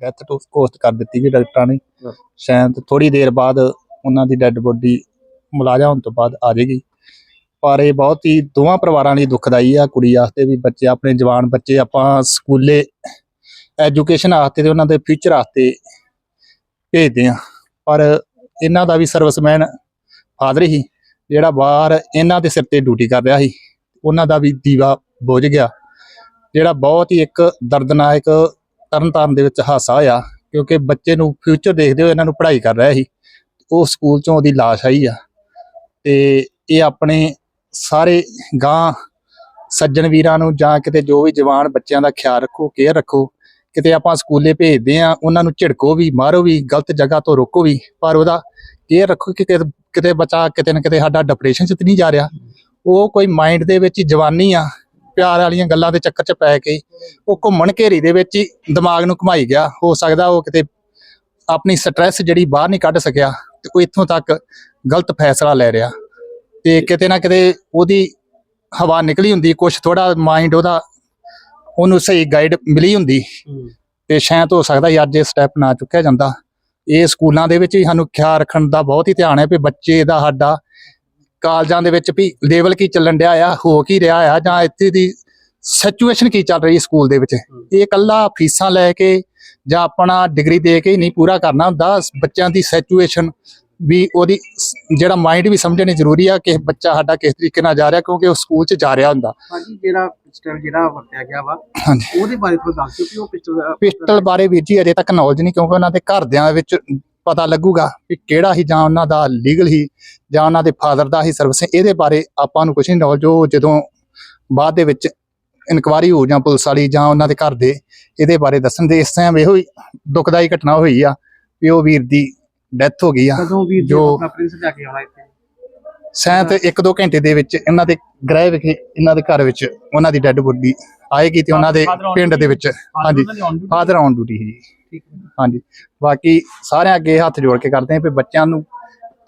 Death to cost ਕਰ ਦਿੱਤੀ ਗਈ ਡਾਕਟਰਾਂ ਨੇ। ਸ਼ਾਇਦ ਥੋੜੀ ਦੇਰ ਬਾਅਦ ਉਹਨਾਂ ਦੀ ਡੈੱਡ ਬੋਡੀ ਮੁਲਾਜ਼ਾ ਹੋਣ ਤੋਂ ਬਾਅਦ ਆ ਜਾਏਗੀ। ਪਰ ਇਹ ਬਹੁਤ ਹੀ ਦੋਵਾਂ ਪਰਿਵਾਰਾਂ ਲਈ ਦੁਖਦਾਈ ਆ। ਕੁੜੀ ਵਾਸਤੇ ਵੀ ਬੱਚੇ ਆਪਣੇ ਜਵਾਨ ਬੱਚੇ ਆਪਾਂ ਸਕੂਲੇ ਐਜੂਕੇਸ਼ਨ ਵਾਸਤੇ ਤੇ ਉਹਨਾਂ ਦੇ ਫਿਊਚਰ ਵਾਸਤੇ ਭੇਜਦੇ ਆ ਪਰ ਇਹਨਾਂ ਦਾ ਵੀ ਸਰਵਿਸਮੈਨ ਫਾਦਰ ਹੀ ਜਿਹੜਾ ਬਾਹਰ ਇਹਨਾਂ ਦੇ ਸਿਰ ਤੇ ਡਿਊਟੀ ਕਰ ਰਿਹਾ ਸੀ। ਉਹਨਾਂ ਦਾ ਵੀ ਦੀਵਾ ਬੁਝ ਗਿਆ ਜਿਹੜਾ ਬਹੁਤ ਹੀ ਇੱਕ ਦਰਦਨਾਕ ਤਰਨਤਾਰਨ ਦੇ ਵਿੱਚ ਹਾਸਾ ਹੋਇਆ ਕਿਉਂਕਿ ਬੱਚੇ ਨੂੰ ਫਿਊਚਰ ਦੇਖਦੇ ਹੋਏ ਇਹਨਾਂ ਨੂੰ ਪੜ੍ਹਾਈ ਕਰ ਰਿਹਾ ਸੀ। ਉਹ ਸਕੂਲ ਚੋਂ ਉਹਦੀ ਲਾਸ਼ ਆਈ ਆ ਤੇ ਇਹ ਆਪਣੇ ਸਾਰੇ ਗਾਂ ਸੱਜਣ ਵੀਰਾਂ ਨੂੰ ਜਾਂ ਕਿਤੇ ਜੋ ਵੀ ਜਵਾਨ ਬੱਚਿਆਂ ਦਾ ਖਿਆਲ ਰੱਖੋ ਕੇਅਰ ਰੱਖੋ, ਕਿਤੇ ਆਪਾਂ ਸਕੂਲੇ ਭੇਜਦੇ ਆ ਉਹਨਾਂ ਨੂੰ ਝਿੜਕੋ ਵੀ, ਮਾਰੋ ਵੀ, ਗਲਤ ਜਗ੍ਹਾ ਤੋਂ ਰੋਕੋ ਵੀ, ਪਰ ਉਹਦਾ ਕੇਅਰ ਰੱਖੋ ਕਿ ਕਿਤੇ ਕਿਤੇ ਬੱਚਾ, ਕਿਤੇ ਨਾ ਕਿਤੇ ਸਾਡਾ ਡਿਪਰੈਸ਼ਨ ਚ ਨਹੀਂ ਜਾ ਰਿਹਾ। ਉਹ ਕੋਈ ਮਾਈਂਡ ਦੇ ਵਿੱਚ ਜਵਾਨੀ ਆ ਪਿਆਰ ਵਾਲੀਆਂ ਗੱਲਾਂ ਦੇ ਚੱਕਰ ਚ ਪੈ ਕੇ ਉਹ ਘੁੰਮਣ ਘੇਰੀ ਦੇ ਵਿੱਚ ਹੀ ਦਿਮਾਗ ਨੂੰ ਘੁਮਾਈ ਗਿਆ। ਹੋ ਸਕਦਾ ਉਹ ਕਿਤੇ ਆਪਣੀ ਸਟ੍ਰੈਸ ਜਿਹੜੀ ਬਾਹਰ ਨਹੀਂ ਕੱਢ ਸਕਿਆ ਤੇ ਉਹ ਇੱਥੋਂ ਤੱਕ ਗਲਤ ਫੈਸਲਾ ਲੈ ਰਿਹਾ। ਤੇ ਕਿਤੇ ਨਾ ਕਿਤੇ ਉਹਦੀ ਹਵਾ ਨਿਕਲੀ ਹੁੰਦੀ ਕੁਝ ਥੋੜਾ ਮਾਈਂਡ ਉਹਦਾ ਉਹਨੂੰ ਸਹੀ ਗਾਈਡ ਮਿਲੀ ਹੁੰਦੀ। ਤੇ ਸ਼ਾਇਦ ਹੋ ਸਕਦਾ ਅੱਜ ਇਹ ਸਟੈਪ ਨਾ ਚੁੱਕਿਆ ਜਾਂਦਾ। ਇਹ ਸਕੂਲਾਂ ਦੇ ਵਿੱਚ ਵੀ ਸਾਨੂੰ ਖਿਆਲ ਰੱਖਣ ਦਾ ਬਹੁਤ ਹੀ ਧਿਆਨ ਹੈ ਵੀ ਬੱਚੇ ਦਾ ਸਾਡਾ ਕਾਲਜਾਂ ਦੇ ਵਿੱਚ ਵੀ ਲੈਵਲ ਕੀ ਚੱਲਣ ਡਿਆ ਆ ਹੋ ਕੀ ਰਿਹਾ ਆ ਜਾਂ ਇੱਥੇ ਦੀ ਸਿਚੁਏਸ਼ਨ ਕੀ ਚੱਲ ਰਹੀ ਸਕੂਲ ਦੇ ਵਿੱਚ? ਇਹ ਇਕੱਲਾ ਫੀਸਾਂ ਲੈ ਕੇ ਜਾਂ ਆਪਣਾ ਡਿਗਰੀ ਦੇ ਕੇ ਹੀ ਨਹੀਂ ਪੂਰਾ ਕਰਨਾ ਹੁੰਦਾ। ਬੱਚਿਆਂ ਦੀ ਸਿਚੁਏਸ਼ਨ ਵੀ ਉਹਦੀ ਜਿਹੜਾ ਮਾਈਂਡ ਵੀ ਸਮਝਣੀ ਜ਼ਰੂਰੀ ਆ ਕਿ ਬੱਚਾ ਸਾਡਾ ਕਿਸ ਤਰੀਕੇ ਨਾਲ ਜਾ ਰਿਹਾ ਕਿਉਂਕਿ ਉਹ ਸਕੂਲ 'ਚ ਜਾ ਰਿਹਾ ਹੁੰਦਾ। ਹਾਂਜੀ ਜਿਹੜਾ ਪਿਸਟਲ ਜਿਹੜਾ ਵਰਤਿਆ ਗਿਆ ਵਾ ਉਹਦੇ ਬਾਰੇ ਥੋੜਾ ਦੱਸ ਦਿਓ ਕਿ ਉਹ ਪਿਸਟਲ ਪਿਸਟਲ ਬਾਰੇ ਵੀਰ ਜੀ ਅਜੇ ਤੱਕ ਨੌਲੇਜ ਨਹੀਂ ਕਿਉਂਕਿ ਉਹਨਾਂ ਦੇ ਘਰਦਿਆਂ ਵਿੱਚ ਪਤਾ ਲੱਗੂਗਾ ਕਿ ਕਿਹੜਾ ਹੀ ਜਾਂ ਉਹਨਾਂ ਦਾ ਲੀਗਲ ਹੀ ਜਾਂ ਉਹਨਾਂ ਦੇ ਫਾਦਰ ਦਾ ਹੀ ਸਰਵਿਸ ਇਹਦੇ ਬਾਰੇ ਆਪਾਂ ਨੂੰ ਕੁਝ ਨਹੀਂ ਨੌਲੇਜ ਉਹ ਜਦੋਂ ਬਾਅਦ ਦੇ ਵਿੱਚ ਇਨਕੁਆਰੀ ਹੋ ਜਾਂ ਪੁਲਿਸ ਵਾਲੀ ਜਾਂ ਉਹਨਾਂ ਦੇ ਘਰ ਦੇ ਇਹਦੇ ਬਾਰੇ ਦੱਸਣ ਦੇ ਇਸ ਟਾਈਮ ਇਹੋ ਹੀ ਦੁਖਦਾਈ ਘਟਨਾ ਹੋਈ ਆ ਵੀ ਉਹ ਵੀਰ ਦੀ ਡੈਥ ਹੋ ਗਈ ਆ। ਕਦੋਂ ਵੀਰ ਜੀ ਜੋ- ਆਪਣਾ ਪ੍ਰਿੰਸ ਜਾ ਕੇ ਆਉਣਾ ਇੱਥੇ? ਸ਼ਾਇਦ ਇੱਕ ਦੋ ਘੰਟੇ ਦੇ ਵਿੱਚ ਇਹਨਾਂ ਦੇ ਗ੍ਰਹਿ ਵਿਖੇ ਇਹਨਾਂ ਦੇ ਘਰ ਵਿੱਚ ਉਹਨਾਂ ਦੀ ਡੈੱਡ ਬੋਡੀ ਆਏਗੀ ਤੇ ਉਹਨਾਂ ਦੇ ਪਿੰਡ ਦੇ ਵਿੱਚ। ਹਾਂਜੀ। ਫਾਦਰ ਔਨ ਡਿਊਟੀ ਹੈ ਹਾਂਜੀ। ਬਾਕੀ ਸਾਰਿਆਂ ਅੱਗੇ ਹੱਥ ਜੋੜ ਕੇ ਕਰਦੇ ਆਂ ਵੀ ਬੱਚਿਆਂ ਨੂੰ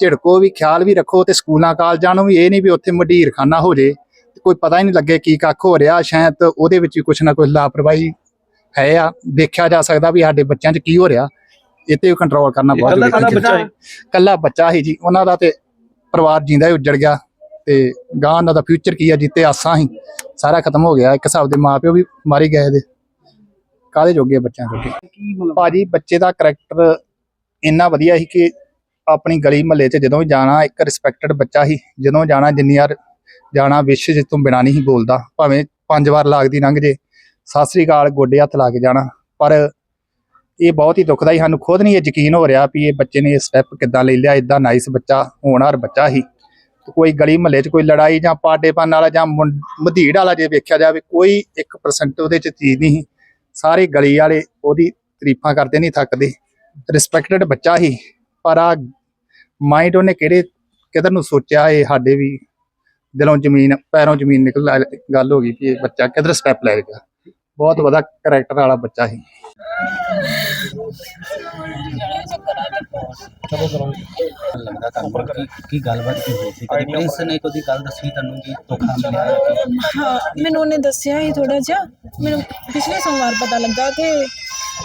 ਝਿੜਕੋ ਵੀ ਖਿਆਲ ਵੀ ਰੱਖੋ ਤੇ ਸਕੂਲਾਂ ਕਾਲਜਾਂ ਨੂੰ ਵੀ ਇਹ ਨਹੀਂ ਵੀ ਉੱਥੇ ਮਡੀਰਖਾਨਾ ਹੋ ਜੇ। ਤੇ ਕੋਈ ਪਤਾ ਹੀ ਨਹੀਂ ਲੱਗੇ ਕੀ ਕੱਖ ਹੋ ਰਿਹਾ ਸ਼ਾਇਦ ਉਹਦੇ ਵਿੱਚ ਵੀ ਕੁਛ ਨਾ ਕੁਛ ਲਾਪਰਵਾਹੀ ਹੈ ਆ। ਦੇਖਿਆ ਜਾ ਸਕਦਾ ਵੀ ਸਾਡੇ ਬੱਚਿਆਂ 'ਚ ਕੀ ਹੋ ਰਿਹਾ। ਇਹ ਤੇ ਕੰਟਰੋਲ ਕਰਨਾ ਬਹੁਤ ਜ਼ਰੂਰੀ ਹੈ। ਕੱਲਾ ਬੱਚਾ ਹੀ ਜੀ। ਉਹਨਾਂ ਦਾ ਤੇ ਪਰਿਵਾਰ ਜਿੰਦਾ ਹੀ ਉੱਜੜ ਗਿਆ ਤੇ ਗਾਂ ਉਹਨਾਂ ਦਾ ਫਿਊਚਰ ਕੀ ਆ ਜਿੱਤੇ ਆਸਾਂ ਹੀ ਸਾਰਾ ਖਤਮ ਹੋ ਗਿਆ, ਇੱਕ ਹਿਸਾਬ ਦੇ ਮਾਪਿਓ ਵੀ ਮਾਰੇ ਗਏ ਦੇ ਕਾਹਦੇ ਜੋਗੇ ਬੱਚਿਆਂ ਜੋਗੇ? ਭਾਜੀ, ਬੱਚੇ ਦਾ ਕਰੈਕਟਰ ਇੰਨਾ ਵਧੀਆ ਸੀ ਕਿ ਆਪਣੀ ਗਲੀ ਮਹੱਲੇ 'ਚ ਜਦੋਂ ਜਾਣਾ, ਇੱਕ ਰਿਸਪੈਕਟਡ ਬੱਚਾ ਸੀ। ਜਦੋਂ ਜਾਣਾ, ਜਿੰਨੀ ਵਾਰ ਜਾਣਾ ਵਿਸ਼ ਜਿਸ ਤੋਂ ਬਿਨਾਂ ਨਹੀਂ ਸੀ ਬੋਲਦਾ। ਭਾਵੇਂ ਪੰਜ ਵਾਰ ਲੱਗਦੀ ਲੰਘ ਜੇ, ਸਤਿ ਸ੍ਰੀ ਅਕਾਲ, ਗੋਡੇ ਹੱਥ ਲਾ ਕੇ ਜਾਣਾ। ਪਰ ਇਹ ਬਹੁਤ ਹੀ ਦੁਖਦਾਈ ਸਾਨੂੰ ਖੁਦ ਨਹੀਂ ਇਹ ਯਕੀਨ ਹੋ ਰਿਹਾ ਵੀ ਇਹ ਬੱਚੇ ਨੇ ਇਹ ਸਟੈਪ ਕਿੱਦਾਂ ਲੈ ਲਿਆ ਇਦਾਂ ਨਾਈਸ ਬੱਚਾ, ਹੋਣਹਾਰ ਬੱਚਾ ਹੀ ਕੋਈ ਗਲੀ ਮਹੱਲੇ 'ਚ ਕੋਈ ਲੜਾਈ ਜਾਂ ਪਾਡੇਪਨ ਵਾਲਾ ਜਾਂ ਮੁੰ- ਮਧੀੜ ਵਾਲਾ ਜੇ ਵੇਖਿਆ ਜਾਵੇ, ਕੋਈ 1% ਉਹਦੇ 'ਚ ਚੀਜ਼ ਨਹੀਂ ਸੀ। ਸਾਰੇ ਗਲੀ ਵਾਲੇ ਉਹਦੀ ਤਾਰੀਫਾਂ ਕਰਦੇ ਨਹੀਂ ਥੱਕਦੇ। ਰਿਸਪੈਕਟਡ ਬੱਚਾ ਹੀ ਪਰ ਆ ਮਾਈਂਡ ਉਹਨੇ ਕਿਹੜੇ, ਕਿਧਰ ਨੂੰ ਸੋਚਿਆ ਇਹ ਸਾਡੇ ਵੀ ਦਿਲੋਂ ਜ਼ਮੀਨ, ਪੈਰੋਂ ਜ਼ਮੀਨ ਨਿਕਲ ਗੱਲ ਹੋ ਗਈ ਕਿ ਇਹ ਬੱਚਾ ਕਿਧਰ ਸਟੈਪ ਲੈ ਗਿਆ ਬਹੁਤ ਵਧੀਆ ਕਰੈਕਟਰ ਵਾਲਾ ਬੱਚਾ ਸੀ। ਲੱਗਦਾ ਤੁਹਾਨੂੰ ਕੀ ਕੀ ਗੱਲਬਾਤ ਕੀ ਹੋਈ ਸੀ? ਕਦੀ ਪ੍ਰਿੰਸ ਨੇ ਕਦੀ ਗੱਲ ਦੱਸੀ ਤੁਹਾਨੂੰ ਕਿ ਧੋਖਾ ਮਿਲਿਆ ਹੈ ਕਿ? ਹਾਂ ਮੈਨੂੰ ਉਹਨੇ ਦੱਸਿਆ ਹੀ ਥੋੜਾ ਜਿਹਾ। ਮੈਨੂੰ ਪਿਛਲੇ ਸੋਮਵਾਰ ਪਤਾ ਲੱਗਾ ਕਿ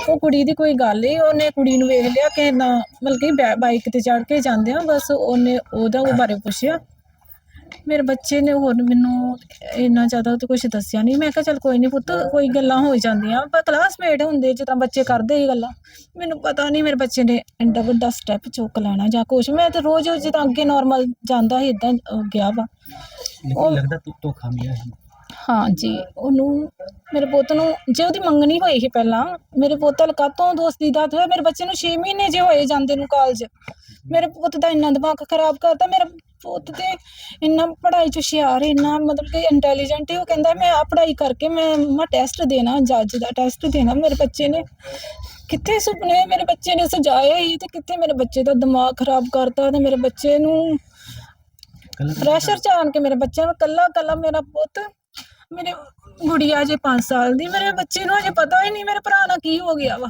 ਉਹ ਕੁੜੀ ਦੀ ਕੋਈ ਗੱਲ ਹੀ ਉਹਨੇ ਕੁੜੀ ਨੂੰ ਵੇਖ ਲਿਆ ਕਿ ਨਾ ਮਤਲਬ ਕਿ ਬੈ- ਬਾਈਕ ਤੇ ਚੜ ਕੇ ਜਾਂਦੇ ਆ। ਬਸ ਉਹਨੇ ਉਹਦਾ ਉਹ ਬਾਰੇ ਪੁੱਛਿਆ। ਮੇਰੇ ਬੱਚੇ ਨੇ ਹੋਰ ਮੈਨੂੰ ਇੰਨਾ ਜ਼ਿਆਦਾ ਤਾਂ ਕੁਝ ਦੱਸਿਆ ਨਹੀਂ ਮੈਂ ਕਿਹਾ ਚੱਲ ਕੋਈ ਨਹੀਂ ਪੁੱਤ ਕੋਈ ਗੱਲਾਂ ਹੋ ਜਾਂਦੀਆਂ। ਪਰ ਕਲਾਸਮੇਟ ਹੁੰਦੇ ਜਿਸ ਤਰ੍ਹਾਂ ਬੱਚੇ ਕਰਦੇ ਹੀ ਗੱਲਾਂ। ਮੈਨੂੰ ਪਤਾ ਨਹੀਂ ਮੇਰੇ ਬੱਚੇ ਨੇ ਐਡਾ ਵੱਡਾ ਸਟੈਪ ਚੁੱਕ ਲੈਣਾ ਜਾਂ ਕੁਝ ਮੈਂ ਤੇ ਰੋਜ਼ ਜਿੱਦਾਂ ਅੱਗੇ ਨਾਰਮਲ ਜਾਂਦਾ ਸੀ ਇਦਾਂ ਗਿਆ ਵਾ। ਲੇਕਿਨ ਲੱਗਦਾ ਤੂੰ ਧੋਖਾ ਮਿਲਿਆ ਹੈ ਹਾਂ ਜੀ ਉਹਨੂੰ ਮੇਰੇ ਪੁੱਤ ਨੂੰ ਜੇ ਉਹਦੀ ਮੰਗਣੀ ਹੋਈ ਸੀ ਪਹਿਲਾਂ ਮੇਰੇ ਪੁੱਤ ਨਾਲ ਕਾਤੋਂ ਦੋਸਤੀ ਦਾ ਹੋਇਆ? ਮੇਰੇ ਬੱਚੇ ਨੂੰ 6 ਮਹੀਨੇ ਜੇ ਹੋਏ ਜਾਂਦੇ ਨੂੰ ਕਾਲਜ ਮੇਰੇ ਪੁੱਤ ਦਾ ਇੰਨਾ ਦਿਮਾਗ ਖਰਾਬ ਕਰਤਾ। ਮੇਰਾ ਪੁੱਤ ਤੇ ਇੰਨਾ ਪੜ੍ਹਾਈ ਚ ਹੁਸ਼ਿਆਰ ਇੰਨਾ ਮਤਲਬ ਕਿ ਇੰਟੈਲੀਜੈਂਟ ਹੈ ਉਹ ਕਹਿੰਦਾ ਮੈਂ ਆ ਪੜ੍ਹਾਈ ਕਰਕੇ ਮੈਂ ਮੈਂ ਟੈਸਟ ਦੇਣਾ ਜੱਜ ਦਾ ਟੈਸਟ ਦੇਣਾ ਮੇਰੇ ਬੱਚੇ ਨੇ। ਕਿੱਥੇ ਸੁਪਨੇ ਮੇਰੇ ਬੱਚੇ ਨੇ ਸਜਾਏ ਹੀ ਤੇ ਕਿੱਥੇ ਮੇਰੇ ਬੱਚੇ ਦਾ ਦਿਮਾਗ ਖਰਾਬ ਕਰਤਾ ਤੇ ਮੇਰੇ ਬੱਚੇ ਨੂੰ ਪ੍ਰੈਸ਼ਰ ਚ ਆਣ ਕੇ ਮੇਰੇ ਬੱਚਿਆਂ ਨੂੰ ਕੱਲਾ ਕੱਲਾ ਮੇਰਾ ਪੁੱਤ ਮੇਰੇ ਗੁੜੀਆ ਜੇ 5 ਸਾਲ ਦੀ ਮੇਰੇ ਬੱਚੇ ਨੂੰ ਅਜੇ ਪਤਾ ਹੀ ਨਹੀਂ ਮੇਰੇ ਭਰਾ ਨਾਲ ਕੀ ਹੋ ਗਿਆ ਵਾ।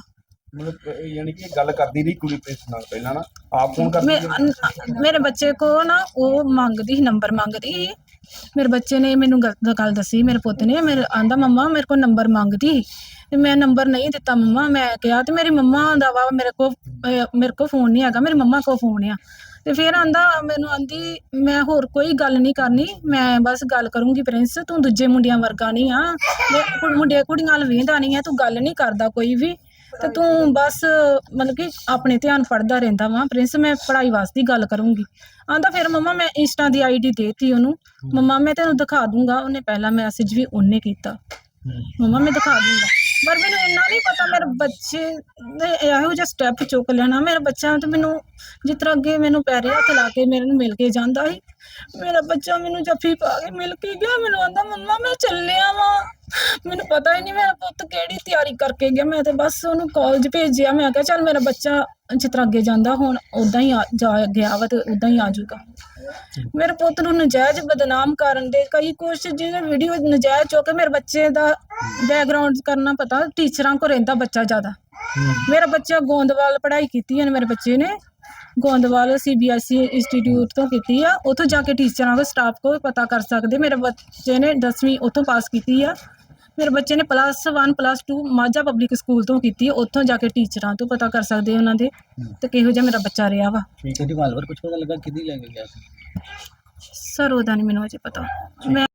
ਮਤਲਬ ਇਹ ਯਾਨੀ ਕਿ ਗੱਲ ਕਰਦੀ ਨਹੀਂ ਕੁੜੀ ਪ੍ਰਿੰਸ ਨਾਲ ਪਹਿਲਾਂ ਨਾ ਆਪ ਫੋਨ ਕਰਦੀ ਮੇ- ਮੇਰੇ ਬੱਚੇ ਕੋ ਨਾ ਉਹ ਮੰਗਦੀ ਸੀ ਨੰਬਰ ਮੰਗਦੀ ਸੀ। ਮੇਰੇ ਬੱਚੇ ਨੇ ਮੈਨੂੰ ਗਲਤ ਗੱਲ ਦੱਸੀ ਮੇਰੇ ਪੁੱਤ ਨੇ ਮੇਰੇ ਆਂਦਾ ਮੰਮਾ ਮੇਰੇ ਕੋਲ ਨੰਬਰ ਮੰਗਦੀ ਤੇ ਮੈਂ ਨੰਬਰ ਨਹੀਂ ਦਿੱਤਾ ਮੰਮਾ ਮੈਂ ਕਿਹਾ ਤੇ ਮੇਰੀ ਮੰਮਾ ਦਾ ਵਾ ਮੇਰੇ ਅਹ, ਮੇਰੇ ਕੋਲ ਫੋਨ ਨਹੀਂ ਹੈਗਾ ਮੇਰੀ ਮੰਮਾ ਕੋਲ ਫੋਨ ਆ। ਤੇ ਫਿਰ ਆਂਦਾ ਮੈਨੂੰ ਆਂਦੀ ਮੈਂ ਹੋਰ ਕੋਈ ਗੱਲ ਨਹੀਂ ਕਰਨੀ ਮੈਂ ਬਸ ਗੱਲ ਕਰੂੰਗੀ ਪ੍ਰਿੰਸ ਤੂੰ ਦੂਜੇ ਮੁੰਡਿਆਂ ਵਰਗਾ ਨਹੀਂ ਆ। ਮੈਂ ਕੁ- ਮੁੰਡੇ ਕੁੜੀਆਂ ਨਾਲ ਵੇਂਦਾ ਨਹੀਂ ਆ ਤੂੰ ਗੱਲ ਨਹੀਂ ਕਰਦਾ ਕੋਈ ਵੀ। ਤੇ ਤੂੰ ਬਸ ਮਤਲਬ ਕਿ ਆਪਣੇ ਧਿਆਨ ਫੜਦਾ ਰਹਿੰਦਾ ਵਾ। ਪ੍ਰਿੰਸ, ਮੈਂ ਪੜ੍ਹਾਈ ਵਾਸਤੇ ਗੱਲ ਕਰੂੰਗੀ। ਆਂਦਾ ਫਿਰ ਮੰਮਾ, ਮੈਂ ਇੰਸਟਾ ਦੀ ਆਈਡੀ ਦੇਤੀ ਉਹਨੂੰ। ਮੰਮਾ, ਮੈਂ ਤੈਨੂੰ ਦਿਖਾ ਦੂੰਗਾ। ਉਹਨੇ ਪਹਿਲਾ ਮੈਸੇਜ ਵੀ ਉਹਨੇ ਕੀਤਾ। ਮੰਮਾ, ਮੈਂ ਦਿਖਾ ਦੂੰਗਾ। ਪਰ ਮੈਨੂੰ ਇੰਨਾ ਨਹੀਂ ਪਤਾ, ਮੇਰੇ ਬੱਚੇ ਨੇ ਇਹੋ ਜਿਹਾ ਸਟੈਪ ਚੁੱਕ ਲੈਣਾ। ਮੇਰਾ ਬੱਚਿਆਂ ਤੇ ਮੈਨੂੰ ਜਿਸ ਤਰ੍ਹਾਂ ਅੱਗੇ ਮੈਨੂੰ ਪੈਰੇ ਹੱਥ ਲਾ ਕੇ ਮੇਰੇ ਨੂੰ ਮਿਲ ਕੇ ਜਾਂਦਾ ਸੀ। ਮੇਰਾ ਬੱਚਾ ਮੈਨੂੰ ਜੱਫੀ ਪਾ ਕੇ ਮਿਲ ਕੇ ਗਿਆ ਮੈਨੂੰ ਆਂਦਾ ਮੰਮਾ ਮੈਂ ਚੱਲਿਆ ਵਾਂ। ਮੈਨੂੰ ਪਤਾ ਹੀ ਨਹੀਂ ਮੇਰਾ ਪੁੱਤ ਕਿਹੜੀ ਤਿਆਰੀ ਕਰਕੇ ਗਿਆ। ਮੈਂ ਤੇ ਬਸ ਉਹਨੂੰ ਕਾਲਜ ਭੇਜਿਆ। ਮੈਂ ਕਿਹਾ ਚੱਲ ਮੇਰਾ ਬੱਚਾ ਜਿਸ ਤਰ੍ਹਾਂ ਅੱਗੇ ਜਾਂਦਾ ਹੁਣ ਉਦਾਂ ਹੀ ਆ- ਜਾ ਗਿਆ ਵਾ ਤੇ ਉਦਾਂ ਹੀ ਆ ਜਾਊਗਾ। ਮੇਰੇ ਪੁੱਤ ਨੂੰ ਨਜਾਇਜ਼ ਬਦਨਾਮ ਕਰਨ ਦੇ ਕਈ ਕੋਸ਼ਿਸ਼ ਜਿਹਨੇ ਵੀਡੀਓ ਨਜਾਇਜ਼ ਚੁੱਕ ਕੇ ਮੇਰੇ ਬੱਚੇ ਦਾ ਬੈਕਗ੍ਰਾਉਂਡ ਕਰਨਾ ਪਤਾ ਟੀਚਰਾਂ ਕੋ ਰਹਿੰਦਾ ਬੱਚਾ ਜ਼ਿਆਦਾ। ਮੇਰਾ ਬੱਚਾ ਗੋਂਦਵਾਲ ਪੜ੍ਹਾਈ ਕੀਤੀ ਹੈ ਮੇਰੇ ਬੱਚੇ ਨੇ। ਗੋਂਦਵਾਲ ਸੀਬੀਐਸਈ ਇੰਸਟੀਚਿਊਟ ਤੋਂ ਕੀਤੀ ਆ। ਉੱਥੋਂ ਜਾ ਕੇ ਟੀਚਰਾਂ ਕੋ ਸਟਾਫ ਕੋ ਪਤਾ ਕਰ ਸਕਦੇ। ਮੇਰੇ ਬੱਚੇ ਨੇ 10ਵੀਂ ਉੱਥੋਂ ਪਾਸ ਕੀਤੀ ਆ। ਮੇਰੇ ਬੱਚੇ ਨੇ plus 1 plus 2 Majha public school ਤੋਂ ਕੀਤੀ। ਆ ਉੱਥੋਂ ਜਾ ਕੇ ਟੀਚਰਾਂ ਤੋਂ ਪਤਾ ਕਰ ਸਕਦੇ ਉਹਨਾਂ ਦੇ। ਤੇ ਕਿਹੋ ਜਿਹਾ ਮੇਰਾ ਬੱਚਾ ਰਿਹਾ ਵਾ। ਠੀਕ ਹੈ ਰਿਵਾਲਵਰ ਕੁਝ ਪਤਾ ਲੱਗਾ ਕਿੱਦੀ ਲੈ ਕੇ ਗਿਆ ਸੀ? ਸਰ ਉਹਦਾ ਨਹੀਂ ਮੈਨੂੰ ਅਜੇ ਪਤਾ। ਮੈਂ